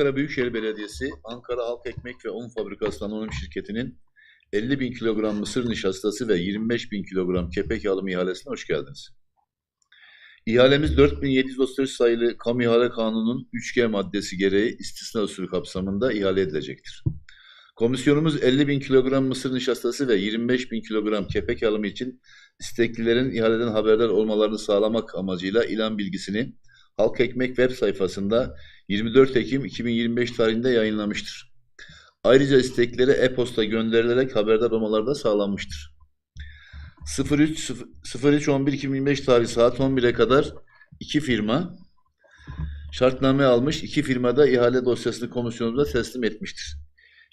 Ankara Büyükşehir Belediyesi, Ankara Halk Ekmek ve Un Fabrikası Anonim Şirketi'nin 50 bin kilogram mısır nişastası ve 25 bin kilogram kepek alımı ihalesine hoş geldiniz. İhalemiz 4733 sayılı Kamu İhale Kanunu'nun 3G maddesi gereği istisna usulü kapsamında ihale edilecektir. Komisyonumuz 50 bin kilogram mısır nişastası ve 25 bin kilogram kepek alımı için isteklilerin ihaleden haberdar olmalarını sağlamak amacıyla ilan bilgisini Halk Ekmek web sayfasında 24 Ekim 2025 tarihinde yayınlamıştır. Ayrıca isteklere e-posta gönderilerek haberdar olmaları da sağlanmıştır. 03 03 11 2025 tarihi saat 11'e kadar iki firma şartname almış. iki firmada ihale dosyasını komisyonumuza teslim etmiştir.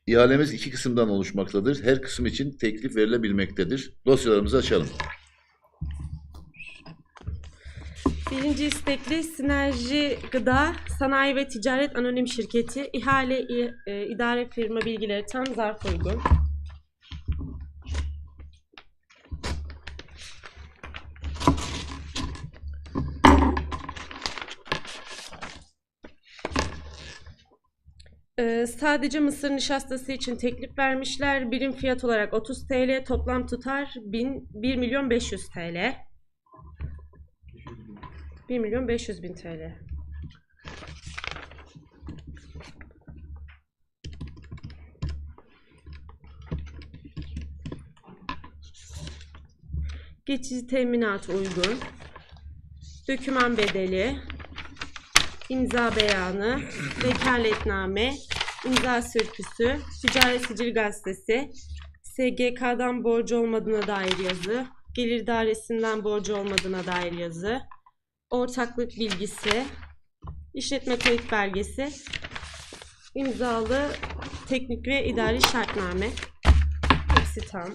İhalemiz iki kısımdan oluşmaktadır. Her kısım için teklif verilebilmektedir. Dosyalarımızı açalım. Birinci istekli Sinerji Gıda Sanayi ve Ticaret Anonim Şirketi ihale e, idare firma bilgileri tam zarf uygun. Ee, sadece mısır nişastası için teklif vermişler. Birim fiyat olarak 30 TL, toplam tutar 1000, 1 milyon 500 TL. 1 milyon 500 bin TL. Geçici teminat uygun. Döküman bedeli. imza beyanı. Vekaletname. imza sürküsü. Ticaret Sicil Gazetesi. SGK'dan borcu olmadığına dair yazı. Gelir dairesinden borcu olmadığına dair yazı ortaklık bilgisi, işletme kayıt belgesi, imzalı teknik ve idari şartname. Hepsi tam.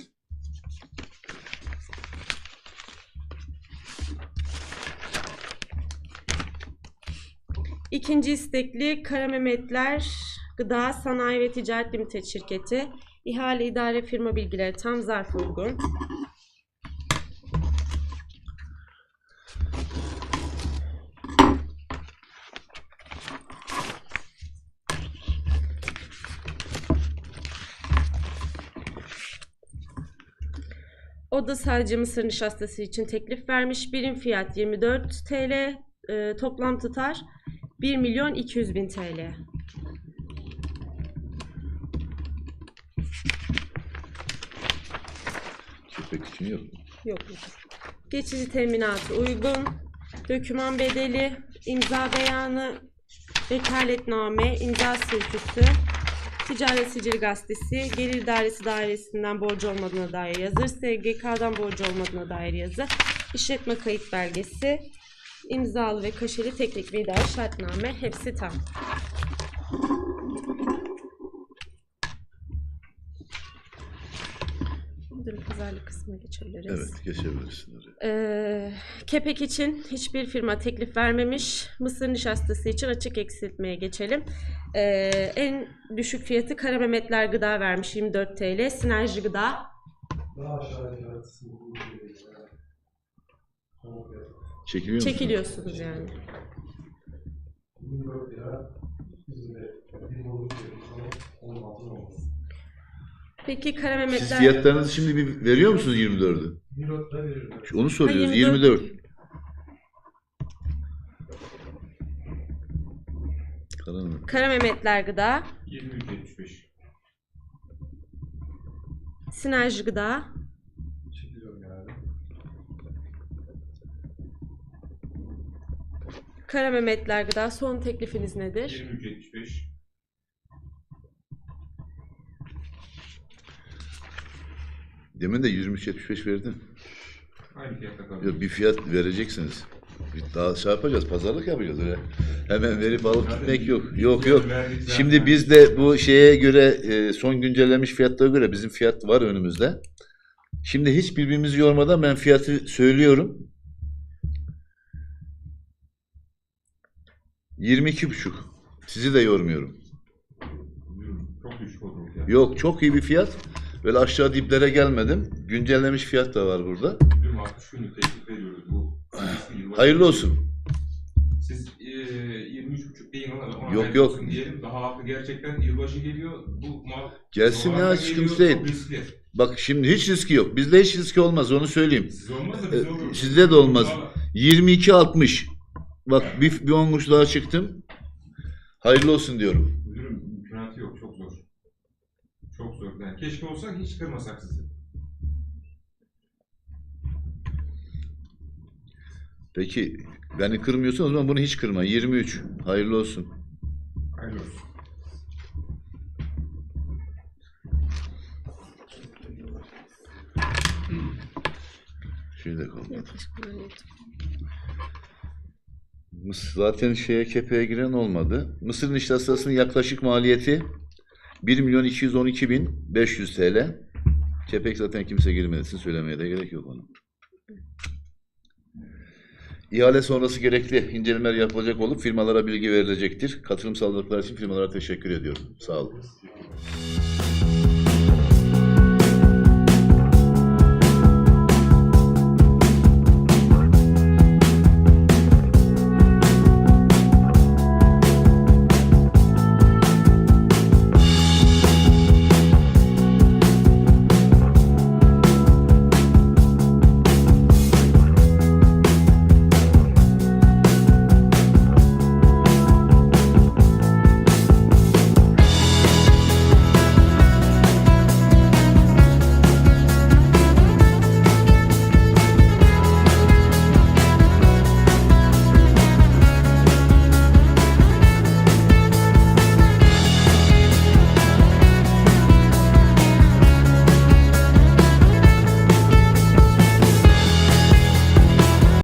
İkinci istekli Kara Mehmetler Gıda Sanayi ve Ticaret Limited şirketi. İhale idare firma bilgileri tam zarf uygun. O da sadece mısır nişastası için teklif vermiş. Birim fiyat 24 TL, e, toplam tutar 1 milyon 200 bin TL. Kepek için yok. Yok. yok. Geçici teminatı uygun. Döküman bedeli, imza beyanı, vekaletname, imza sürküsü, Ticaret Sicil Gazetesi, Gelir Dairesi dairesinden borcu olmadığına dair yazı, SGK'dan borcu olmadığına dair yazı, işletme kayıt belgesi, imzalı ve kaşeli teknik idari şartname hepsi tam. Dur pazarlık kısmına geçebiliriz. Evet, geçebilirsin oraya. Ee, kepek için hiçbir firma teklif vermemiş. Mısır nişastası için açık eksiltmeye geçelim. Ee, en düşük fiyatı Kara Mehmetler Gıda vermiş 24 TL. Sinerji Gıda Daha aşağıya. Çekiliyor musun? çekiliyorsunuz yani. 24 lira. Bizim de bir bolu veriyoruz ama 16 olmaz. Peki Kara Siz Mehmetler fiyatlarınızı şimdi bir veriyor musunuz 24'ü? 24 lira veririm. Onu soruyoruz. Ha, 24. 24. Karanlık. Kara Mehmetler Gıda, 23.75. Sinerji Gıda, Çekiliyorum yani. Kara Mehmetler Gıda son teklifiniz nedir? 23.75. Demin de 23.75 verdin. Aynı fiyata kalıyor. Yok, bir fiyat vereceksiniz. Bir daha şey yapacağız, pazarlık yapacağız öyle. Hemen verip alıp gitmek yok. Yok yok. Şimdi biz de bu şeye göre e, son güncellenmiş fiyatlara göre bizim fiyat var önümüzde. Şimdi hiç birbirimizi yormadan ben fiyatı söylüyorum. 22 buçuk. Sizi de yormuyorum. Çok düşük oldu. Yok çok iyi bir fiyat. Böyle aşağı diplere gelmedim. Güncellemiş fiyat da var burada. Dün 60 günlük teklif veriyoruz bu. Hayırlı olsun. Siz e, 23.5 deyin ona da ona Yok, yok. olsun diyelim daha pahalı. Gerçekten yılbaşı geliyor. Bu mal Gelsin ya sıkıntı değil. Çok riskli. Bak şimdi hiç riski yok. Bizde hiç riski olmaz onu söyleyeyim. Size olmaz da Ee, olur. sizde de olmaz. Vallahi 22.60. Bak bir, bir 10 kuruş daha çıktım. Hayırlı olsun diyorum. Müdürüm mümkünatı yok. Çok zor. Çok zor. Yani keşke olsa hiç kırmasak sizi. Peki beni kırmıyorsun o zaman bunu hiç kırma. 23. Hayırlı olsun. Hayırlı olsun. Şöyle kaldı. Yaklaşık maliyeti. Mıs- Zaten şeye kepeğe giren olmadı. Mısır nişastasının yaklaşık maliyeti 1 milyon 212 bin 500 TL. Kepek zaten kimse girmesin söylemeye de gerek yok onu. İhale sonrası gerekli incelemeler yapılacak olup firmalara bilgi verilecektir. Katılım sağladıkları için firmalara teşekkür ediyorum. Sağ olun.